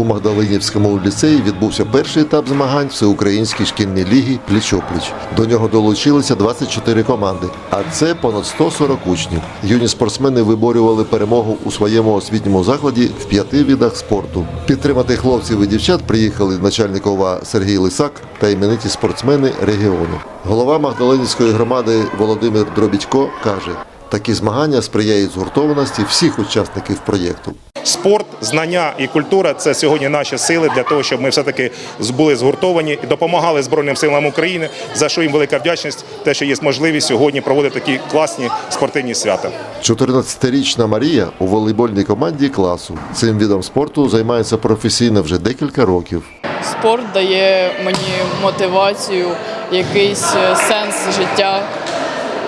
У Магдалинівському ліцеї відбувся перший етап змагань Всеукраїнській шкільній ліги Пліч-опліч. До нього долучилися 24 команди, а це понад 140 учнів. Юні спортсмени виборювали перемогу у своєму освітньому закладі в п'яти видах спорту. Підтримати хлопців і дівчат приїхали начальник ОВА Сергій Лисак та імениті спортсмени регіону. Голова Магдалинівської громади Володимир Дробідько каже: такі змагання сприяють згуртованості всіх учасників проєкту. Спорт, знання і культура це сьогодні наші сили для того, щоб ми все таки були згуртовані і допомагали Збройним силам України. За що їм велика вдячність, те, що є можливість сьогодні проводити такі класні спортивні свята. 14-річна Марія у волейбольній команді класу. Цим видом спорту займається професійно вже декілька років. Спорт дає мені мотивацію, якийсь е, сенс життя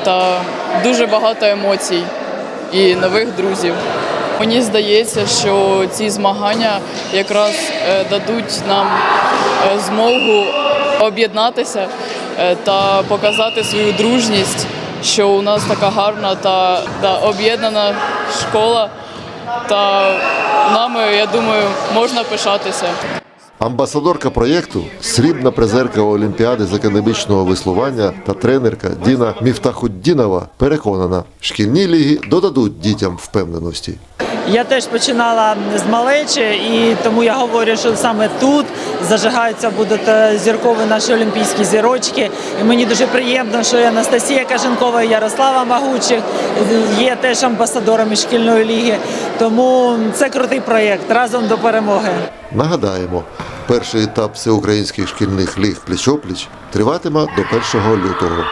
та дуже багато емоцій і нових друзів. Мені здається, що ці змагання якраз е, дадуть нам е, змогу об'єднатися е, та показати свою дружність, що у нас така гарна та, та об'єднана школа. Та нами, я думаю, можна пишатися. Амбасадорка проєкту, срібна призерка Олімпіади з академічного веслування та тренерка Діна Міфтахуддінова переконана, шкільні ліги додадуть дітям впевненості. Я теж починала з малечі, і тому я говорю, що саме тут зажигаються будуть е, зіркові наші олімпійські зірочки. І мені дуже приємно, що і Анастасія Каженкова і Ярослава Магучих є теж амбасадорами шкільної ліги. Тому це крутий проєкт разом до перемоги. Нагадаємо, перший етап всеукраїнських шкільних ліг пліч-опліч триватиме до 1 лютого.